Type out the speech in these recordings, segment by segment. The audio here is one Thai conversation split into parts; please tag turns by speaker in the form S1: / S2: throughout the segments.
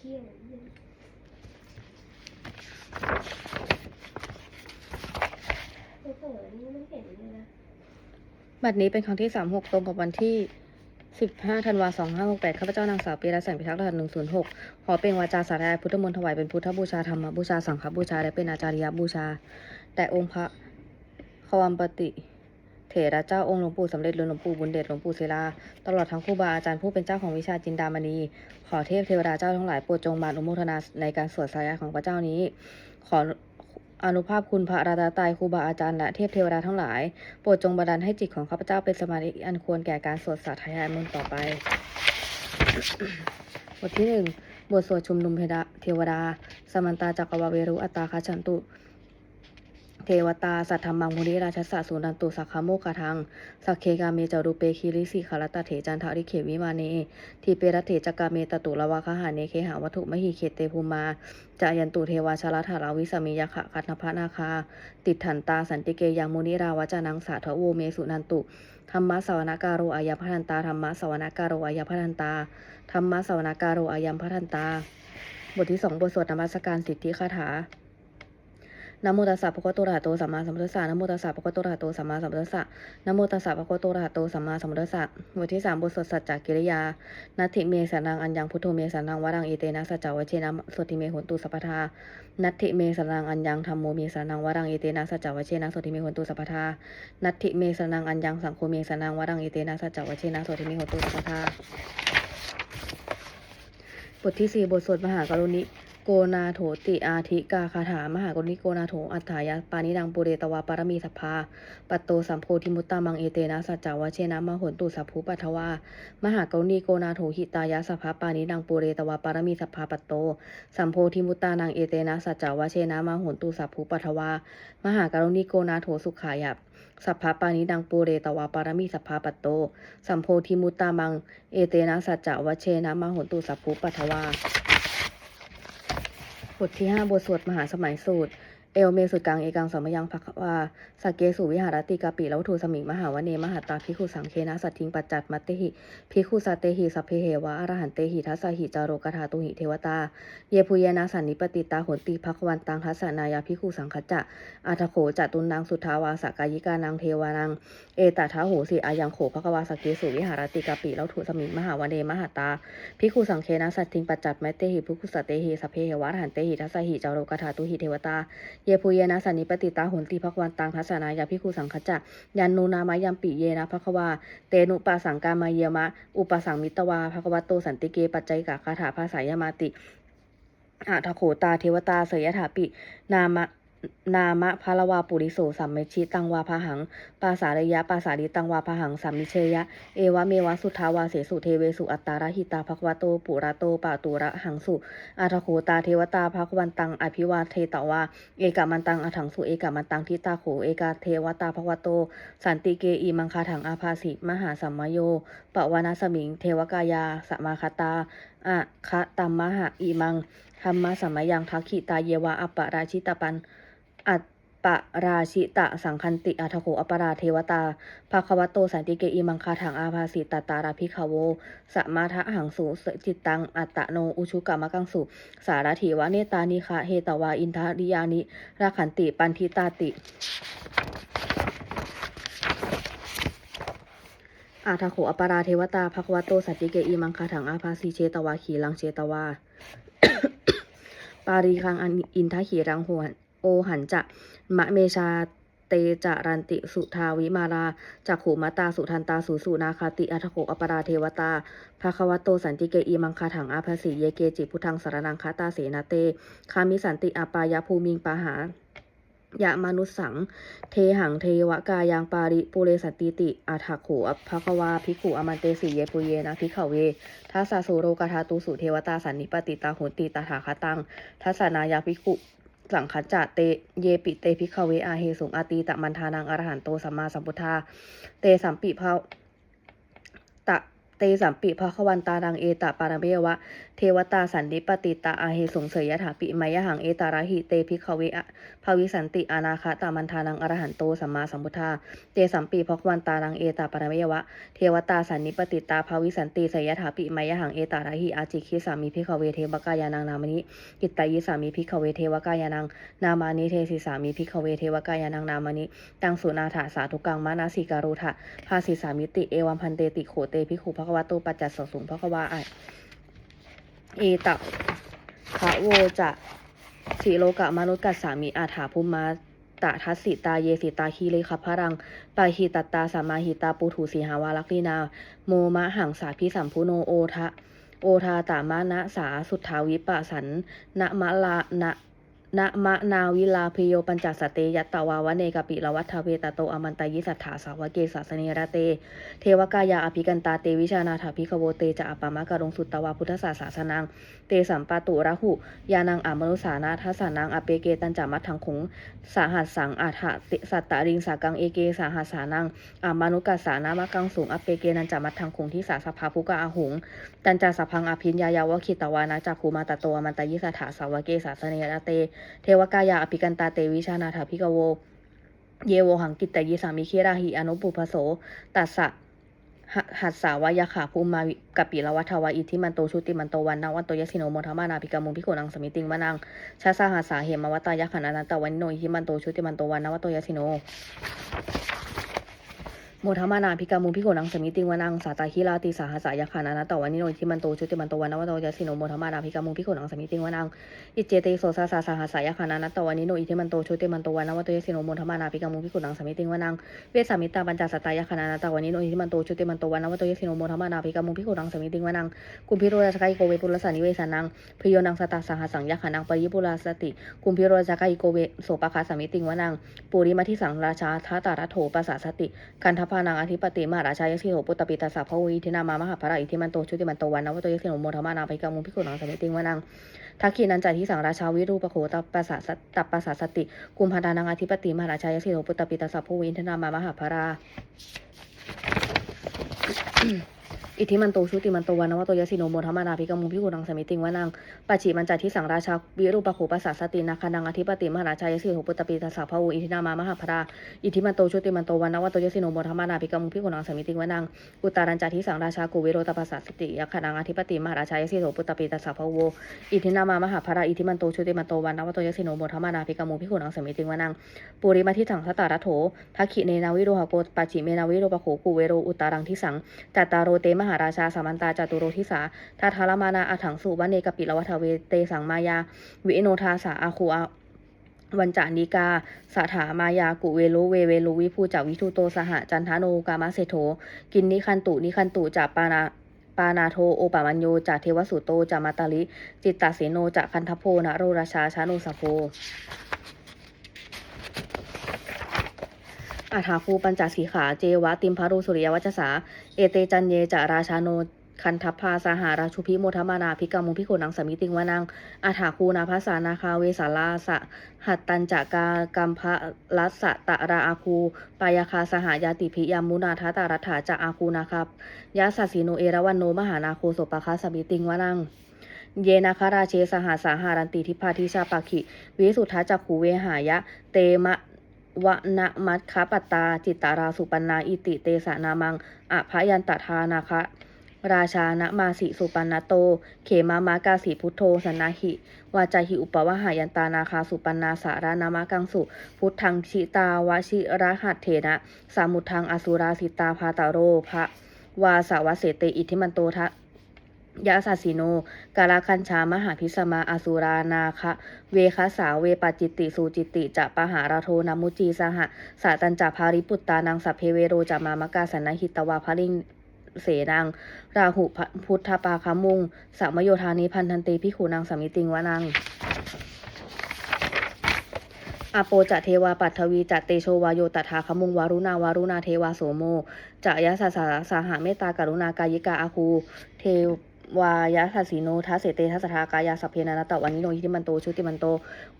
S1: ขี้ยวเนี่ยเผลอๆนี่มันเห็นเลยนะ
S2: บัดนี้เป็นครั้งที่สามหกตรงกับวันที่สิบห้าธันวาสองห้าหกแปดข้าพเจ้านางสาวปีระแสงพิทักษ์รหัสหนึ่งศูนย์หกขอเป็นวาจาสาธารพุทธมนต์ถวายเป็นพุทธบูชาธรรมบูชาสังฆบูชา และเป็นอาจาริยบูชา แต่องค์พระควมปฏิ เถระเจ้าองค์หลวงปู่สำเร็จหรือหลวงปู่บุญเดชหลวงปู่ศิลา ตลอดทั้งครูบาอาจารย์ผู้เป็นเจ้าของวิชาจินดามณี ขอเทพเทวดาเจ้าทั้งหลายโปรดจงมาอนุโมทนาในการสวดสายะของพระเจ้านี้ ขออนุภาพคุณพระราตาตรยครูบาอาจารย์และเทพเทวดาทั้งหลาย โปรดจงบันดาลให้จิตของข้าพเจ้าเป็นสมาธิอันควรแก่การสวดสาธยายมนต์ต่อไป บทที่หนึ่งบทสวดชุมนุมเทดาเทวดา สมันตาจักรวาเวรุอัตตาคาชันตุ เทวตา สัทธรรมังมุนิราชสะสุนันตุสักขโมคคทัง สักเคกาเมจารุเปคิริสิขารตเถจันทริเขวิมาเนทีเปรตเถจกาเมตตุลวะคหาเนเคหาวัตถุมหิเคเตภูมาจายันตุเทวาชลธาราวิสมิยคะคัตนพนาคา ติดถันตาสันติเกยังมุนิราวจานังสาทโวเมสุนันตุธรรมะสวนาการโรอายพันตาธรรมะสวนาการโรอายพันตาธรรมะสวนาการโรอายัมพันตา บทที่สองบทสวดนมัสการสิทธิคาถา นะโมตัสสะภะคะวะโตอะระหะโตสัมมาสัมพุทธัสสะนะโมตัสสะภะคะวะโตอะระหะโตสัมมาสัมพุทธัสสะนะโมตัสสะภะคะวะโตอะระหะโตสัมมาสัมพุทธัสสะบทที่สามบทสวดสัจจกิริยานัตถิเมสันนังอัญญังพุทโธเมสันนังวรังเอเตนะสัจจวัชเชนะสติเมโหนตุสัพพทานัตถิเมสันนังอัญญังธรรมโมเมสันนังวรังเอเตนะสัจจวัชเชนะสติเมโหนตุสัพพทานัตถิเมสันนังอัญญังสังโฆเมสันนังวรังเอเตนะสัจจวัชเชนะสติเมโหนตุสัพพทาบทที่สี่บทสวดมหากรุณิ โกนาโถติอาทิกาคาถามหากรณิโกนาโถอัฏฐายะปานิดังปุเรตวาปารมีสัพพาปัตโตสัมโพธิมุตตามังเอเตนะสัจจาวะเชนะมหนตุสัพพุปัทวามหากรณิโกนาโถหิตายะสัพพาปานิดังปุเรตวาปารมีสัพพาปัตโตสัมโพธิมุตตานังเอเตนะสัจจาวะเชนะมหนตุสัพพุปัทวามหากรณิโกนาโถสุขายะสัพพาปานิดังปุเรตวาปารมีสัพพาปัตโต สัมโพธิมุตตามัง เอเตนะสัจจวเชนะมหนตุสัพพุปัทวา ทที่ห้าบทสวดมหาสมัยสูตร เอวเมสุดกังเอกังสมยังภควาสักเกสุวิหารติกาปิแล้วทูสมิงมหาวเนมหาตาพิคุสังเคนะสัตทิงปัจจัตมัตเตหิพิคุสัตเตหิสัพเพเหวะอรหันเตหิทัสสหิจาโรกธาตุหิเทวตา เยพุเยนะสันนิปติตาหนติภควันตังทัสสนายาพิคุสังคจะอาทโขจตุนังสุทาวาสกายิกานังเทวานังเอตาทาหูสิอายังโขภควาสกเกสุวิหารติกาปิแล้วทูสมิงมหาวเนมหาตาพิคุสังเคนะสัตทิงปัจจัตแมตเตหิพิคุสตเตหิสัพเพเหวะอรหันเตหิทัสหิจาโรกธาตุหิเทวตาเยพุเยนะสันนิปติตาหุนติภควันตังทัสสนายาพิคูสังคจะยันนูนามายัมปิเยนะภควา เตนุปาสังกามาเยมะ อุปสังมิตวาภควตโตสันติเกปัจจัยกะคาถาภาษายามาติอาทโขตาเทวตาเสยถาปิ นามะ นามะพาลวาปุริโสสัมเมชิตังวาพาหัง ปาสาระยะปาสาริตังวาพาหังสัมมิเชยะ เอวะเมวะสุทาวาเสสุเทเวสุอัตตาราหิตาภควโตปุระโตปาตุระหังสุอาทโขตาเทวตาภควันตังอภิวาเทตวาเอกามันตังอาถังสุเอกามันตังทิตาโขเอกาเทวตาภควโต สันติเกอีมังคาถังอาภาสิมหาสัมมโยปวานาสมิง เทวกายาสมาคตาอะคะตัมมหะอีมังธรรมะสัมมยังทักขิตาเยวะอัปปะราชิตปัน อัตปะราชิตะสังคันติอัทโขอปราเทวตาภาควโตสันติเกอีมังคาถังอาภาสิตตาราภิขโวสมาทะหังสุสจิตตังอัตตโนอุชุกามะกังสุ สารถีวะเนตานิคะเฮตวาอินทาริยานิราขันติปันทิตาติอาทาโขอปราเทวตาภควโตสัจจิเกอีมังคาถังอาภาสีเชตวาขีลังเชตวา ปารีคังอินทขีรังโหน โอหันจะมะเมชาเตจารันติสุทาวิมาราจักขูมาตาสุทันตาสุสุนาคาติอัทโขอปราเทวตาภควโตสันติเกอีมังคาถังอาภาสีเยเกจิพุทธังสารนังคาตาเสนาเต คามิสันติอาปายภูมิงปาหายะมนุสัง เทหังเทวกายังปาริปุเรสันติติอาถาโขอภควาภิกขุอมันเตสีเยปุเยนะภิกขเวทัสสะโสโรกาธาตุสุเทวตาสันนิปติตาโหนติตาถาคตังทัสสนายาภิกขุ สังคัจจะเตเยปิเตพิกเวอาเฮสุงอาตีตะมันทานังอรหันโตสัมมาสัมพุทธา เตสัมปิภา เตสัมปิภควันตารังเอตปารเมวะ เทวตาสันนิปติตาอาเหสงเสยยถาปิมยหังเอตาราหิเตภิกขเวะภวิสันติอนาคตามันทานังอรหันโตสัมมาสัมพุทธา เตสัมปีภควันตารังเอตาปารเมยวะ เทวตาสันนิปติตาภวิสันติเสยยถาปิมยหังเอตาราหิอาจิคิสามิภิกขเวเทวกายานังนามนิกิตตายิสามิภิกขเวเทวกายานังนามานิเทศิสามิภิกขเวเทวกายานังนามนิตังสุนาถาสาธุกังมานาสิการุทะภาสิสามิติเอวัมพันเตติโขเตภิกขุภควะโตปัจจัสสสุงภควาอเอตะภะโวจะสีโลกะมนุษย์กัสสามิอาถาภูมาตะทัสสิตาเยสิตาคีเลขพะรังปาหิตตาสัมมาหิตาปูถูสีหาวาลักลีนา โมมะหังสาพิสัมพุโนโอทะ โอทาตามานะสาสุทธาวิปะสันนะมะลานะ นะมะนาวิลาพโยปัญจสเตยัตตวาวะเนกปิลวัฏเวตโตอมันตายิสัทธาสาวเกสาสเนระเต เทวกายาอภิกันตาเตวิชานาถาภิกโวเตจะอปามะกะรงสุตตวาพุทธศาสาสนัง เตสัมปาตุระหุยานังอามนุสานาทัสานังอเปเกตันจามัทังคงสาหัสสังอาถะสัตตาริงสากังเอเกสาหัสสานังอามานุกัสสานามะกังสูงอเปเกนันจามัทังคงที่สาสภาภุกะอาหงตันจาสพังอภิญญายาวคิตวานาจากภูมาตโตอมันตยิสถาสาวเกสาสเนรเต เทวกายาอภิกันตาเตวิชานาถาภิกโว เยโวหังกิตตยิสามิเคราหิอนุปุพโสตัสสะหัสสาวายาขาภูมาวิกปิละวัฏวาอิทิมันโตชุติมันโตวันนาวันโตยสิโนโมทมานาภิกามุพิโกนังสมิติงวานังชาสาหัสสาเหมวัตตายะขันอนันตวันโนอิทิมันโตชุติมันโตวันนาวันโตยสิโน โมทมานาภิกามุพิโกนังสมิติวานังสาตาฮิลาติสาหัสายาขันอนันตวันนิโนทิมันโตชุติมันโตวันนวโตยสิโนโมทมานาภิกามุพิโกนังสมิติวานังอิเจเตโสสาสาสาหัสายาคานานัตตวันนิโนอิทิมันโตชุติมันโตวันนวัตยสิโนโมทมานาภิกามุพิโกนังสมิติวานังเวสามิตาปัญจาสตายาคานานัตตวันนิโนอิทิมันโตชุติมันโตวันนวัตยสิโนโมทมานาภิกามุพิโกนังสมิติวานังกุมพิโรราชกายโกเวปุรสานิเวสานังพโยนังสตาสาหัสังยาขานังปริปุราสติกุมพิโรราชกายโกเวโสปะคาสมิติวานังปุริมาทิสังราชาทัตตารัโถปัสสาสติกันทพานังอธิปติมหาราชายสิโหปุตตปิตาสาภวิทินามามหาภราอิทิมันโตชุติมันโตวันนวัตโยสิโนโมทมานาภิกามุพิกุนังสมิติงวานังทักขีนันจาที่สังราชาวิรูปโขตัปปะสสะตัปปัสะสติกุมพันธานังอธิปติมหาราชายสิโหปุตตปิตาสัพพวิทินามามหาภรา อิทธิมันโตชุติมันโตวานวโตยสิโนโมทมนาภิกมุพิกุนังสมิติงวานังปัจฉิมันจัที่สังราชาวิรูปโขปัสสะสตินาคานังอธิปติมหาชายสิโนปุตตปิตาสัพพวินทนามามหาภราอิทธิมันโตชุติมันโตวานวโตยสิโนโมทมนาภิกมุพิกุนังสมิติงวานังอุตารัญจาที่สังราชากุเวโรตปัสสะสติยาคานังอธิปติมหาชายสิโนปุตตปิตาสัพพโวอิทธินามามหาภราอิทธิมันโตชุติมันโตวันนวโตยสิโนโมทมนาภิกามุพิขุนังสมิติงวานังปุริมาทิสังสตารัโถทักขิเนนาวิโรหโกปัจฉิเมนาวิโรปโขกูเวโรอุตตารังทิสังจัตตารโรเตมหหาราชาสามันตาจตุโรทิสาทาทารมานาอาถังสุวันเนกปิลวัฏเวเตสังมายา วิโนทาสาอาคูอาวันจานิกาสถามายากุเวโลเวเวโลวิภูจาวิทูโตสหจันทาโนกามาเสโถกินนิคันตุนิคันตุจาปานาปานาโทโอปามัญโยจากเทวสุโตจามาตาลิ จิตตเสโนจากคันทโพนะโรราชาชานุสโพ อาถาภูปัญจสีขา เจวะติมพารุสุริยวัจสา เอเตจันเยจะราชาโนคันทัพพาสหาราชุพิโมทมานาภิกามุพิโกนังสมิติงวานังอาถาคูนาภาสานาคาเวสาลาสะหัตตันจากากัมพะรัสะตะราอาคูปายาคาสหายาติพิยามุนาทาตารัฐาจะอาคูนะครับยะสัสสิโนเอราวันโนมหานาโคโสปะคาสมิติงวานังเยนาคาราเชสหาสาหารันติทิพาทิชาปาคิวิสุทธาจักขูเวหายะ เตมะ วนะมัตคปตตา จิตตาราสุปันนาอิติเตสะนามังอภยันตทานาคะ ราชานะมาสิสุปันนโต เขมามากาสีพุทโธสนาหิวาจาหิอุปวหายันตานาคาสุปันนาสารานามะกังสุ พุทธังชิตาวชิรหัตเถนะ สามุทังอสุราสิตาพาตาโรภะวาสาวเสเตอิทิมันโตทะ ยะสัสสิโนกาลคัญชามหาพิสมาอสุรานาคะเวคสาเวปจิตติสูจิตติจะปะหาราโทนามุจีสหะสาตัญจาภาริปุตตานังสัพเพเวโรจะมามกาสันนหิตวาภริงเสนัง ราหุพุทธปาคามุงสัมโยธานิพันธันเตพิขูนางสมิติงวานังอโปจะเทวาปัทวีจะเตโชวาโยตถาคมุงวารุณาวารุณาเทวาโสโมจะยะสาสาสาหาเมตตากรุณากายิกาอาคูเท วายะทัสสีโนทัสเสเตทัสสทากายาสัพเพนานาตะวันนิโนยิทิมันโตชุติมันโต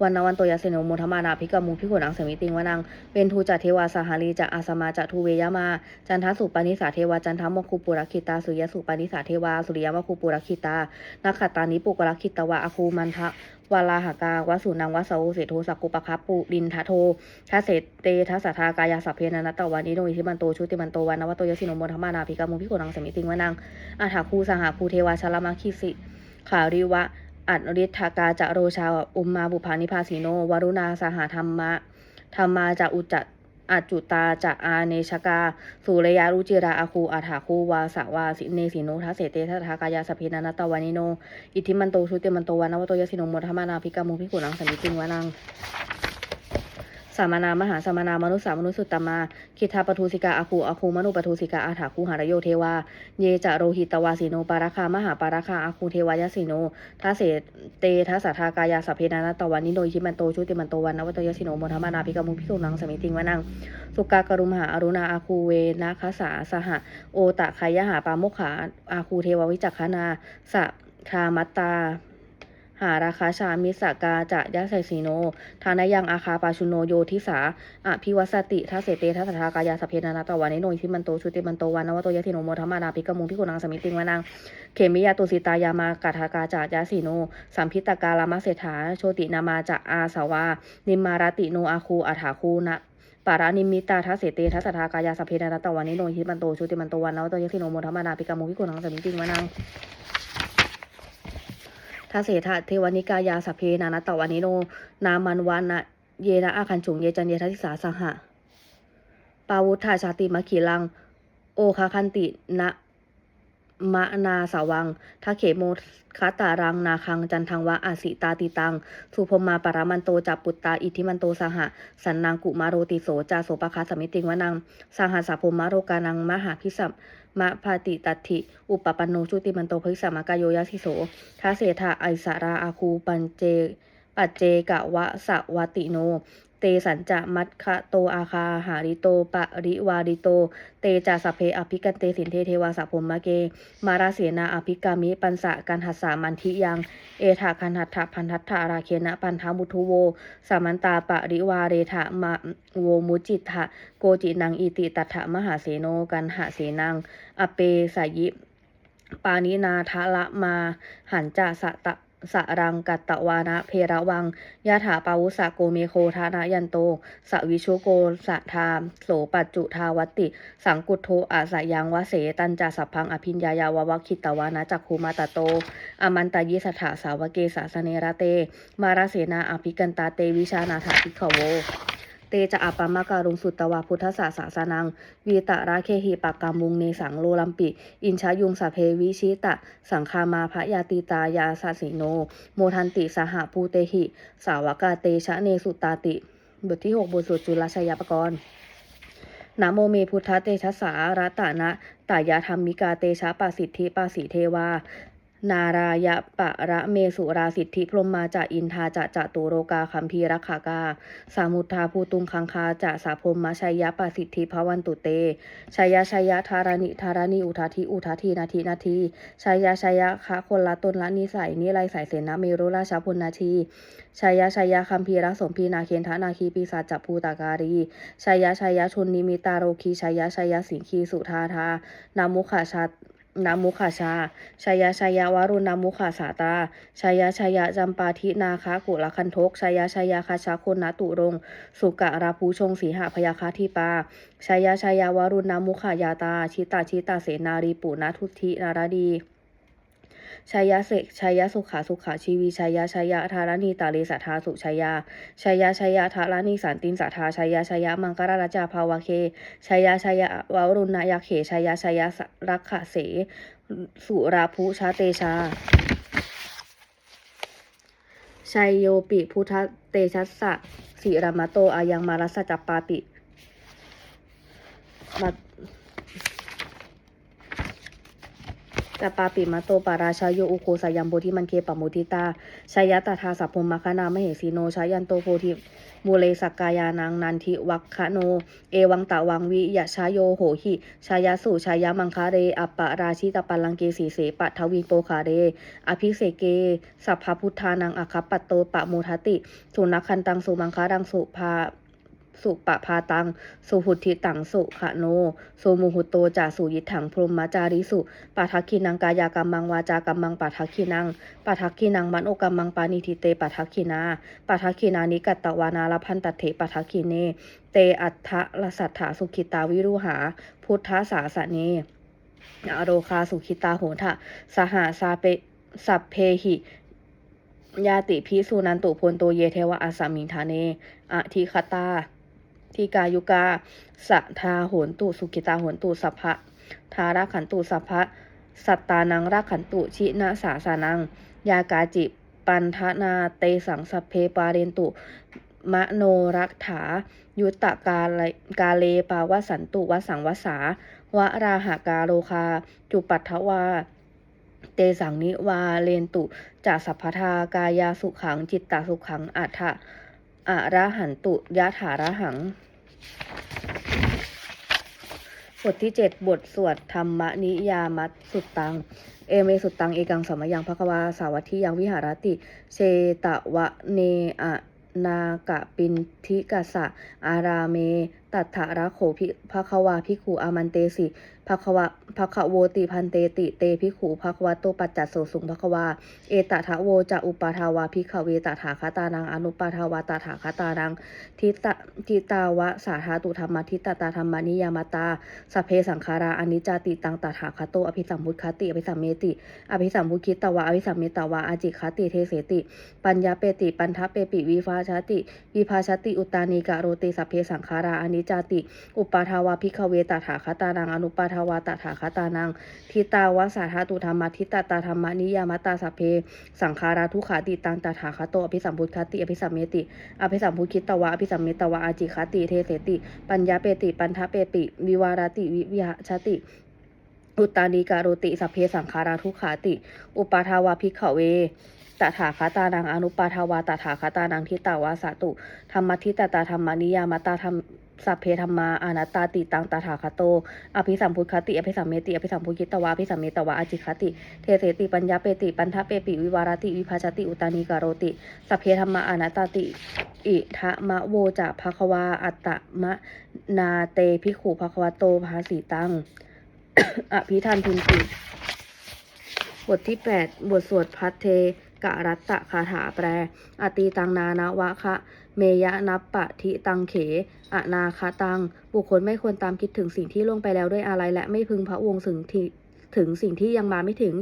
S2: วันนวันโตยาเสโนโมทมานาภิกามุพิโขนังเสมิติงวนังเป็นทูจัเทวาสหารีจะอาสมาจะทูเวยามา จันทสุปานิสาเทวาจันทมคุปุรคิตาสุยสุปานิสาเทวาสุริยมคุปุรคิตานักขัตตานิปุกรคิตตวะอคูมันทะ วาลาหากาวสุนังวัสโอเสโทสักกุปะคับปุรินทะโททัสเสเตทัสสทากายาสัพเพนานาตะวันนิโนยิติมันโตชุติมันโตวันนวโตยสินโมทมานาภิกามุพิโกนังสมิติงวนังอาถาคูสหาภูเทวาชลมาคิสิขาริวะอัตริทธากาจะโรชาอุมมาบุพานิพาสีโนวรุณาสหธรรมะธรรมาจะอุจจ อาจุตาจะอาเนชกา สุรยารุจิราอาคูอาถาคูวาสาวาสิเนสิโนทัสเสเตทัทากายาสพินานตวานิโน อิทิมันโตชุติมันโตวานวโตยสินโมทมานาภิกามุพิกุนังสมิติงวานัง สามานามหาสามานามนุสสามนุสสุตตมา คิทาปทุสิกาอาคูอาคูมนุปทุสิกาอาถาคูหารโยเทวา เยจะโรหิตวาสิโนปาราคามหาปาราคาอาคูเทวายสิโนทัสเสเตทัสสะทากายาสัพเพนานตวันนิโนยิมันโตชุติมันโตวันนวัตยสิโนโมทมานาภิกมุพิสุนังสมิติงวนังสุกากรุมหาอรุณาอาคูเวนะคสาสหะโอตะคายหาปาโมขาอาคูเทววิจักขนาสะคามัตตา หาราคาชามิสกาจะยะไสสีโน ทานายังอาคาปาชุโนโยทิสาอภิวัสติทัสเสเตทัสทากายาสเพนานาตวันนิโนยิมันโตชุติมันโตวันนวัตยสิโนโมทมานาภิกมุงพิกุนังสมิติงวนังเขมิยาตุสิตายามากาทากาจายาสีโน สัมพิตกาลามะเศรษฐาโชตินามาจะอาสาวา นิมมารติโนอาคูอาถาคูนะปารานิมิตาทัสเสเตทัสทากายาสเพนานาตวันนิโนยิมันโตชุติมันโตวันนวัตยสิโนโมทมานาภิกมุงพิกุนังสมิติงวนัง ทาเสทะเทวนิกายาสพเพนานาตวานิโน นามันวานะเยนะอาคันฉุงเยจันเยทัสสิสาสหะ ปาวุธาชาติมขีลัง โอคาคันตินะมะนาสาวังทาเขโมคาตารังนาคังจันทังวะอาสิตาติตัง สุพมมาปรามันโตจับปุตตาอิทิมันโตสหะ สันนางกุมาโรติโสจาโสปะคาสมิติงวนัง สหัสสะพมมะโรกานังมหาพิสัม มะพาติตัติอุปปันโนชุติมันโตภิกษามากายโยยะสิโสทาเสทาไอสาราอาคูปัญเจ ปัจเจกะวะสะวติโน เตสัญจะมัตคะโตอาคาหาริโตปะริวาริโต เตจาสเพอภิกันเตสินเทเทวาสะพมมะเก มาราเสนาอภิกามิปันสะกันหัสสามันทิยัง เอถาคันหัตถะพันทัตถาราเคนะปันทามุทุโว สามันตาปะริวาเรถะมะโวมุจิตถะโกจินังอิติตัถะมหาเสโนกันหะเสนัง อเปสายิปานินาทะละมาหันจะสะตะ สรังกัตตวานะเพระวังยะถาปาวุสะโกเมโคทานะยันโตสวิชุโกสะทามโสปัจจุทาวติ สังกุโทอาสยังวะเสตันจาสัพพังอภิญญายาววคิตตวานะจักคูมาตโต อมันตายิสถาสาวเกสาสเนระเต มาราเสนาอภิกันตาเตวิชานาถาพิขโว เตจะอัปามะการุงสุตตวาพุทธศาสาสนัง วีตะราเคหิปากกามุงเนสังโลลัมปิ อินชายุงสาเพวิชิตะ สังคามาพระยาติตายาสาสิโน โมทันติสหภูเตหิ สาวกาเตชะเนสุตาติ บทที่ 6 บทสวดจุลชัยปกรณ์นะโมเมพุทธเตชะสารัตานะตายาธรรมิกาเตชะปาสิทธิปาสิเทวา นารายะปะระเมสุราสิทธิพรหมมาจะอินทาจะจะตุโรกาคัมพีรักขากา สามุทธาภูตุงคังคาจะสาพมมาชัยยะปาสิทธิภวันตุเตชัยยะชัยยะธารานิธารานิอุทาทิอุทาทีนาทีนาทีชัยยะชัยยะคะคนละตนละนิสัยนิไรสายเสนาเมรุราชาพลนาทีชัยยะชัยยะคัมพีรักสมพีนาเคนทนาคีปีศาจจับภูตาการีชัยยะชัยยะชนนิมิตาโรคีชัยยะชัยยะสิงคีสุธาธานามุขาชา นามุขาชา ชายาชายาวารุณนามุขาสาตา ชายาชายาจำปาทินาคากุลคันทก ชายาชายาคาชาคนนาตุรง สุกะราภูชงสีหพยาคาทีปา ชายาชายาวารุณนามุขายาตา ชิตาชิตาเสนารีปุนาทุตินารดี ชายาเสกชายาสุขาสุขาชีวีชายาชายาธารณีตาเลสัทธาสุชายาชายาชายาธารณีสันตินสัทธาชายาชายามังกรราชาภาวะเคชายาชายาวารุณนายาเขชายาชายารักขะเส สุราภูชาเตชาชัยโยปิพุทธเตชัสสะสิรามโตอายังมารัสจัปปาปิมา ตปาปิมาโตปาราชาโยอุโคสายัมโบธิมันเคปะมุทิตาชายตถาสัพพมมคณามเหสีโนชายันโตโพธิมูเลสักกายานังนันทิวัคคะโน เอวังตะวังวิยะชาโยโหหิชายาสุชายามังคาเรอปปะราชิตปัลลังเกสีเสปะทวิงโปคาเร อภิเสเก สัพพพุทธานังอคัปปัตโตปะโมทติ สุนักขันตังสุมังคาดังสุภา สุปะพาตัง สุหุทิตังสุขะโนสุมุหุโตจาสุยิถังพรหมจาริสุปาทักขินังกายากรรมังวาจากรรมังปาทักขินังปาทักขินังมโนกรรมังปานิทิเตปาทักขินาปาทักขินานิกัตตวานาลพันตเถปาทักขิเน เตอัฏฐลสัทธาสุขิตาวิรุหา พุทธาสาสเนอโรคาสุขิตาโหทะสหาสาเปสัพเพหิยาติพิสุนันตุพลโตเยเทวะอาสามิงทาเน อธิคตา ทิกายุกาสัทาโหนตุสุขิตาโหนตุสัพพะทาราขันตุสัพพะสัตตานังราขันตุชินะสาสานัง ยากาจิปันทนาเตสังสัพเพปาเรนตุ มโนรักถา ยุตตะกาเลกาเลปาวสันตุวสังวสาวราหากาโลคา จุปัทวา เตสังนิวาเลนตุจะสัพพทากายาสุขังจิตตสุขังอัฏฐะ อะระหันตุยะถาระหัง บทที่เจ็ดบทสวดธรรมนิยามัตสุตตัง เอเมสุตตัง เอกังสมยังภควาสาวัตถิยังวิหารติ เชตวะเนอะนากะปินทิกะสะ อาราเม ตัทธระโขภิภควาภิกขุอามันเตสิ ภควะภคโวติพันเตติเตภิขุภควะโตปัจจัสโสสุงภควาเอตทะโวจะอุปาทาวาภิขเวตถาคตานังอนุปาทาวาตถาคตานังทิตะทิตาวะสาธาตุธรรมทิตตาธรรมานิยามตาสเพสังขาราอนิจจติตังตถาคโตอภิสัมพุทธคติอภิสัมเมติ อภิสัมพุคิตวะอภิสัมเมตวะอาจิคติเทเสติ ปัญญาเปติปันทะเปปิวิภาชติ วิภาชติอุตานีกะโรติสเพสังขาราอนิจจติ อุปาทาวาภิขเวตถาคตานังอนุปาทาวาตถาคตานัง ทิตาวะสาธาตุธรรมทิตตาธรรมนิยามตาสัพเพ สังขาราทุขาติตังตถาคโตอภิสัมพุทธคติอภิสัมเมติ อภิสัมพุคิตวะอภิสัมเมตวะอาจิคติเทเสติ ปัญญาเปติ ปันทะเปปิวิวารติวิวิหชติอุตานีการุติสัพเพสังขาราทุขาติ อุปาทาวาภิกขเวตถาคตานังอนุปาทาวาตถาคตานังทิตาวาสาตุธรรมทิตตาธรรมนิยามตาธรรม สัพเพธรรมาอนัตตาติตังตาถาคโต อภิสัมพุทธคติ อภิสัมเมติ อภิสัมพุคิตวะอภิสัมเมตวะอจิคติ เทเสติปัญญาเปติ ปันทะเปปิวิวารติวิภาชติอุตานีการติสัพเพธรรมาอนัตตาติ อิทะมะโวจะภควาอัตตมะนาเตภิกขุภควโตภาสีตัง อภิทันทินติ บทที่ 8 บทสวดพัทเทกะรัตตะคาถาแปล อตีตังนานาวะคะ เมยะนับปะทิตังเขอนาคาตัง บุคคลไม่ควรตามคิดถึงสิ่งที่ล่วงไปแล้วด้วยอะไรและไม่พึงพระวงถึงที่ถึงสิ่งที่ยังมาไม่ถึง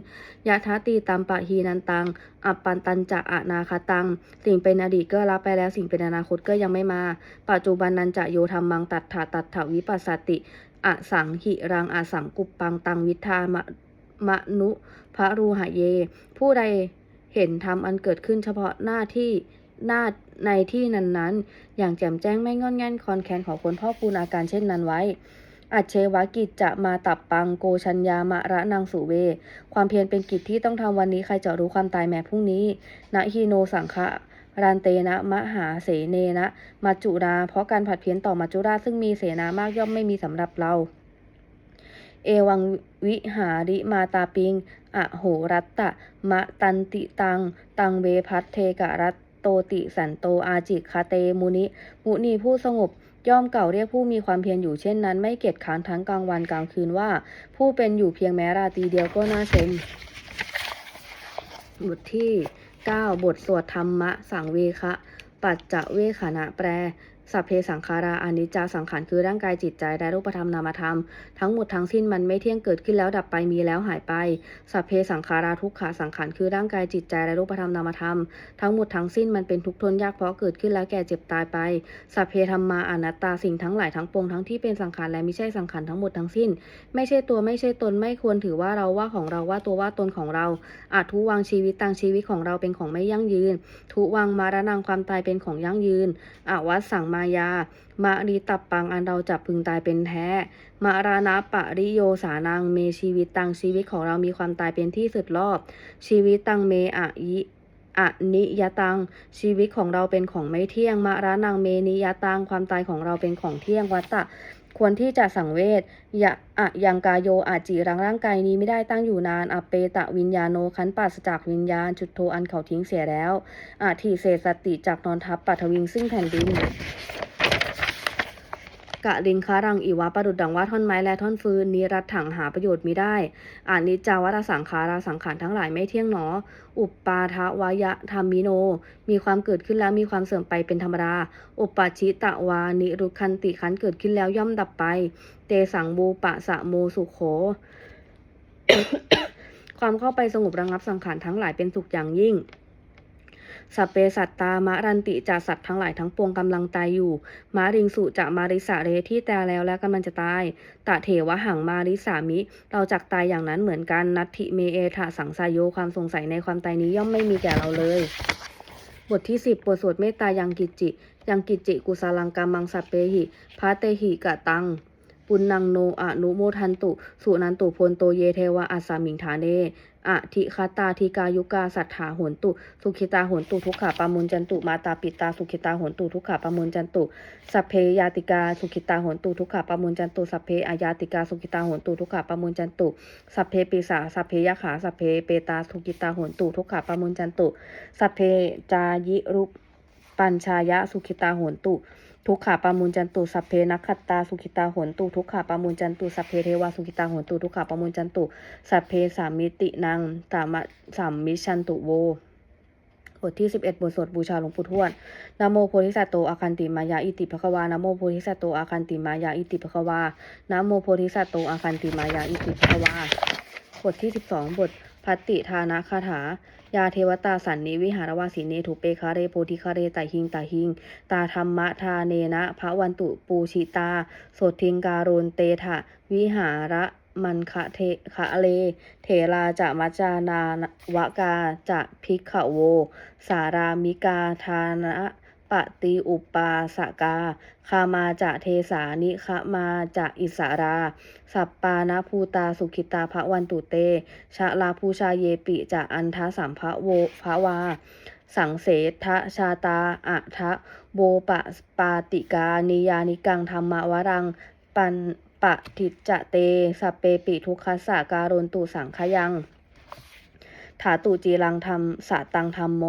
S2: ยะทาตีตามปะฮีนันตัง อัปปันตันจะอนาคาตัง สิ่งเป็นอดีตก็รับไปแล้วสิ่งเป็นอนาคตก็ยังไม่มา ปัจจุบันนันจะโยธรรมังตัดถาตัดถาวิปัสสติอสังหิรังอสังกุปปังตังวิทามะมะนุพระรูหะเย ผู้ใดเห็นธรรมอันเกิดขึ้นเฉพาะหน้าที่ น้าในที่นั้นๆ อย่างแจ่มแจ้งไม่งอนแง่นคอนแคนของคนพ่อปูนอาการเช่นนั้นไว้ อัจเชวกิจจะมาตับปังโกชัญญามะระนางสุเว ความเพียรเป็นกิจที่ต้องทำวันนี้ใครจะรู้ความตายแม้พรุ่งนี้นะฮีโนสังฆะรันเตนะมหาเสเนนะมัจจุรา เพราะการผัดเพี้ยนต่อมัจจุราซึ่งมีเสนามากย่อมไม่มีสำหรับเรา เอวังวิหาริมาตาปิง อโหรัตตะ มะตันติตัง ตังเวพัทเทกะรัต โตติสันโตอาจิคาเตมุนิ มุนีผู้สงบย่อมเก่าเรียกผู้มีความเพียรอยู่เช่นนั้น ไม่เกียจค้านทั้งกลางวันกลางคืนว่า ผู้เป็นอยู่เพียงแม้ราตรีเดียวก็น่าเซ็งบทที่ 9 บทสวดธรรมะ สังเวคะ ปัจจเวขณะแปล สัพเพสังขาราอนิจจาสังขารคือร่างกายจิตใจและรูปธรรมนามธรรม ทั้งหมดทั้งสิ้นมันไม่เที่ยงเกิดขึ้นแล้วดับไปมีแล้วหายไป สัพเพสังขาราทุกขาสังขารคือร่างกายจิตใจและรูปธรรมนามธรรม ทั้งหมดทั้งสิ้นมันเป็นทุกทนยากเพราะเกิดขึ้นแล้วแก่เจ็บตายไปสัพเพธรรมาอนัตตาสิ่งทั้งหลายทั้งปวงทั้งที่เป็นสังขารและไม่ใช่สังขารทั้งหมดทั้งสิ้น ไม่ใช่ตัวไม่ใช่ตนไม่ควรถือว่าเราว่าของเราว่าตัวว่าตนของเราอาจทุวางชีวิตต่างชีวิตของเราเป็นของไม่ยั่งยืน ทุวางมารณังความตายเป็นของยั่งยืนอาวัสังมาายามาริตับปังอันเราจะพึงตายเป็นแท้มารานะปะริโยสานังเมชีวิตตังชีวิตของเรามีความตายเป็นที่สุดรอบ ชีวิตตังเมอะยิอะนิยตัง ชีวิตของเราเป็นของไม่เที่ยงมารานังเมนิยตัง ความตายของเราเป็นของเที่ยงวัตตะ ควรที่จะสังเวชยะอะยังกายโยอาจีรังร่างกายนี้ไม่ได้ตั้งอยู่นานอเปตะวิญญาโนคันปัสจากวิญญาณจุดโทอันเขาทิ้งเสียแล้วอาทีเศษสติจากนอนทับปัทวิงซึ่งแผ่นดิน กะลิงคารังอีวะประดุดดังว่าท่อนไม้และท่อนฟืนนิรัตถังหาประโยชน์มิได้อานิจจาวัตสังขาราสังขารทั้งหลายไม่เที่ยงหนอ อุปปาทวายะธรรมิโน มีความเกิดขึ้นแล้วมีความเสื่อมไปเป็นธรรมดา อุปปาชิตะวานิรุคันติขันเกิดขึ้นแล้วย่อมดับไป เตสังบูปะสะโมสุโขความเข้าไปสงบระงับสังขารทั้งหลายเป็นสุขอย่างยิ่ง สัพเพสัตตา มะรันติจะสัตว์ทั้งหลายทั้งปวงกำลังตายอยู่มาริงสุจะมาริสาเรที่ตายแล้วและกำลังจะตาย ตะเถวะหังมาริสามิ เราจักตายอย่างนั้นเหมือนกัน นัตถิเมเอทะสังสายโยความสงสัยในความตายนี้ย่อมไม่มีแก่เราเลย บทที่สิบทสวดเมตตายังกิจจิ ยังกิจจิกุสลังกามังสัพเปหิพระเตหิกะตังปุณังโนอนุโมทันตุ สุนันตุพลโตเยเทวะอัสามิงฐาเน อะทิคาตาทิกายุกาสัทธาโหนตุ สุขิตาโหนตุทุกขาปามุนจันตุมาตาปิตาสุขิตาโหนตุทุกขาปามุนจันตุสัพเพยาติกาสุขิตาโหนตุทุกขาปามุนจันตุสัพเพอายาติกาสุขิตาโหนตุทุกขาปามุนจันตุสัพเพปิสาสัพเพยะขาสัพเพเปตาสุขิตาโหนตุทุกขาปามุนจันตุสัพเพจายิรุปัญชายะสุขิตาโหนตุ ทุกขาปามุนจันตุสัพเพนักขัตตาสุขิตาหนตุทุกขาปามุนจันตุสัพเพเทวาสุขิตาหนตุทุกขาปามุนจันตุสัพเพสามิตินังสามะสามมิชันตุโวบทที่ 11 บทสวดบูชาหลวงปู่ทวดนะโมโพธิสัตโตอาคันติมายาอิติภควานะโมโพธิสัตโตอาคันติมายาอิติภควานะโมโพธิสัตโตอาคันติมายาอิติภควาบทที่ 12 บท พัตติทานะคาถา ยาเทวตาสันนิวิหารวาสิเนทุเปคาเรโพธิคาเรไตหิงตาหิง ตาธรรมะทาเนนะพระวันตุปูชิตาโสทิงการุณเตถะวิหาระมันคะเทคะเล เถราจะมัจจานาวกาจะพิกขโว สารามิกาทานะ ปฏิอุปาสกา คามาจะเทสานิคมาจะอิสารา สัปปานาภูตาสุขิตาพระวันตุเต ชะลาภูชาเยปิจะอันทสัมภะโวภะวา สังเสทะชาตาอะทะโบปะปาติกา นิยานิกังธรรมวรัง ปันปะทิจจะเตสเปปิทุกขสาการุนตุสังขยัง ถาตุจีรังธรรมสะตังธรรมโม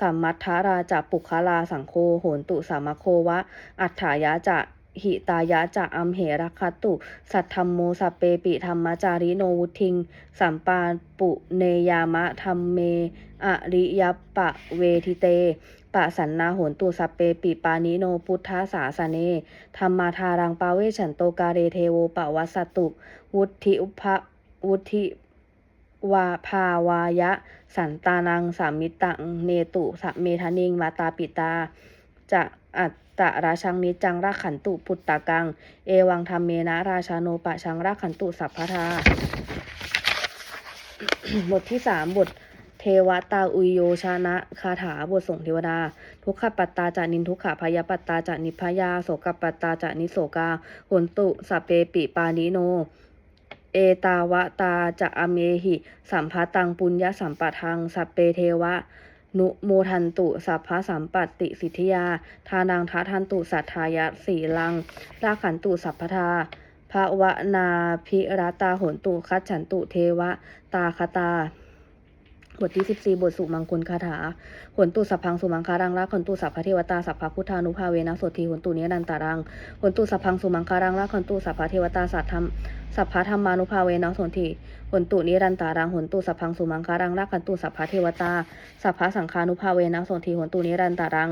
S2: สัมมัทธาราจะปุคลาสังโฆโหนตุสามโควะ อัฏฐายะจะหิตายะจะอัมเหรัคคตุ สัทธรรมโมสัปเปปิธรรมจาริโนวุทิง สัมปาปุเนยามะธรรมเม อริยปะเวทิเต ปะสันนาโหนตุสัปเปปิปานิโนพุทธาสาสเน ธรรมาทารังปาเวฉันโตกาเรเทโวปะวัสสตุ วุธิอุปะวุธิ วาภาวายะ สันตานังสามิตังเนตุสเมทนิงมาตาปิตาจะอัตตะราชังนิจังราขันตุพุตตะกัง เอวังธรรมเมนะราชาโนปะชังราขันตุสัพพทาบทที่สามบทเทวตาอุยโยชานะคาถาบทส่งเทวดา ทุกขปัตตาจานินทุกขพยาปัตตาจานิพยาโสกปัตตาจานิโสกาหนตุสเปปิปานิโน เอตาวะตาจะอเมหิ สัมภตังปุญญสัมปะทัง สัพเปเทวะ นุโมทันตุสัพพะสัมปัตติสิทธิยา ทานังทัทันตุสัทธายะสีลังราขันตุสัพพทาภวนาภิรตาโหนตุคัจฉันตุเทวะ ตาคตา บทที่ 14 บทสุมังคุลคาถาหนตุสัพพังสุมังคารังละหนตุสัพพเทวตาสัพพพุทธานุภาเวนะโสทีหนตุเนรันตารังหนตุสัพพังสุมังคารังละหนตุสัพพเทวตาสัทธรรมสัพพธรรมานุภาเวนะโสทีหนตุนิรันตารังหนตุสัพพังสุมังคารังละหนตุสัพพเทวตาสัพพสังฆานุภาเวนะโสทีหนตุนิรันตารัง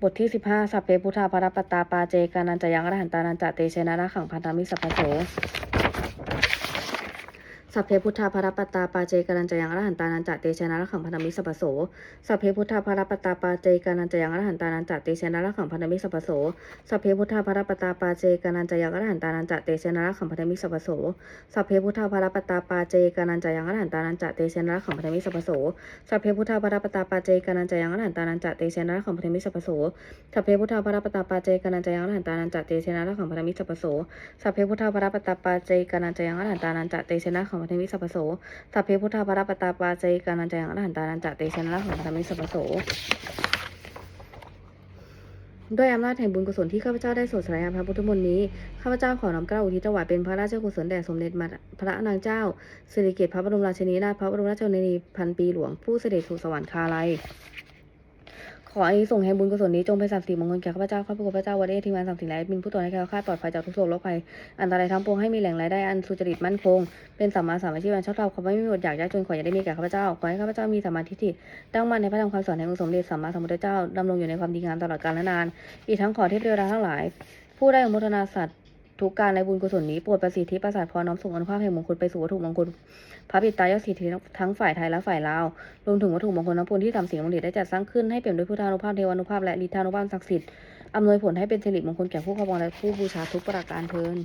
S2: บทที่ 15 สัพเพพุทธาภรปตาปาเจกานันจะยังรหันตานันจะเตเชนะระขังพันธมิสัพพโส สัพเพพุทธาภรปตาปาเจกันัญจยังอรหันตานันจะเตชะนะระขังพันธมิสัพโสสัพเพพุทธาภรปตาปาเจกันัญจยังอรหันตานันจะเตชะนะระขังพันธมิสัพโสสัพเพพุทธาภรปตาปาเจกันัญจยังอรหันตานันจะเตชะนะระขังพันธมิสัพโสสัพเพพุทธาภรปตาปาเจกันัญจยังอรหันตานันจะเตชะนะระขังพันธมิสัพโสสัพเพพุทธาภรปตาปาเจกันัญจยังอรหันตานันจะเตชะนะระขังพันธมิสัพโสสัพเพพุทธาภรปตาปาเจกันัญจยังอรหันตานันจะเตชนะรขังพันธมิสัพโส สัพเพพุทธาภรปตาปาเจกันัญจยังอรหันตานันจะเตชะนะระขังพันธมิสัพโสสัพเพพุทธาภรปตาปาเจกานันจยังอรหันตานันจะเตชนะของธรรมิสัพโสด้วยอำนาจแห่งบุญกุศลที่ข้าพเจ้าได้สวดสลายพระพุทธมนต์นี้ ข้าพเจ้าขอน้อมเกล้าอุทิศถวายเป็นพระราชกุศลแด่สมเด็จพระนางเจ้าสิริเกตพระบรมราชินีนาถพระบรมราชชนนีพันปีหลวงผู้เสด็จสู่สวรรคาลัย ขออันนี้ส่งแห่งบุญกุศลนี้จงเป็นสัมสีมงคลแก่ข้าพเจ้าข้าพระพุทธเจ้าวันเดทีมงานสัมสิงและบินผู้ตรวจให้แคล้วคลาดปลอดภัยจากทุกโศกโรคภัยอันตรายทั้งปวงให้มีแหล่งรายได้อันสุจริตมั่นคง เป็นสัมมาสามัคคีวันชอบธรรมขอไม่มีอดอยากยากจนขออย่าได้มีแก่ข้าพเจ้าขอให้ข้าพเจ้ามีสัมมาทิฏฐิตั้งมั่นในพระธรรมคำสอนแห่งองค์สมเด็จสัมมาสัมพุทธเจ้าดำรงอยู่ในความดีงามตลอดกาลและนานอีกทั้งขอเทพเทวดาทั้งหลาย ผู้ได้อนุโมทนาสัตว์ ทุกการในบุญกุศลนี้โปรดประสิทธิประสาทพรน้อมส่งอนุภาพแห่งมงคลไปสู่วัตถุมงคลพระบิดายอดสิทธิทั้งฝ่ายไทยและฝ่ายลาวรวมถึงวัตถุมงคลน้ำพุนที่ทำเสียงมงคลได้จัดสร้างขึ้นให้เปี่ยมด้วยพุทธานุภาพเทวานุภาพและฤทธานุภาพศักดิ์สิทธิ์อำนวยผลให้เป็นสิริมงคลแก่ผู้ครอบครองและผู้บูชาทุกประการเพลิน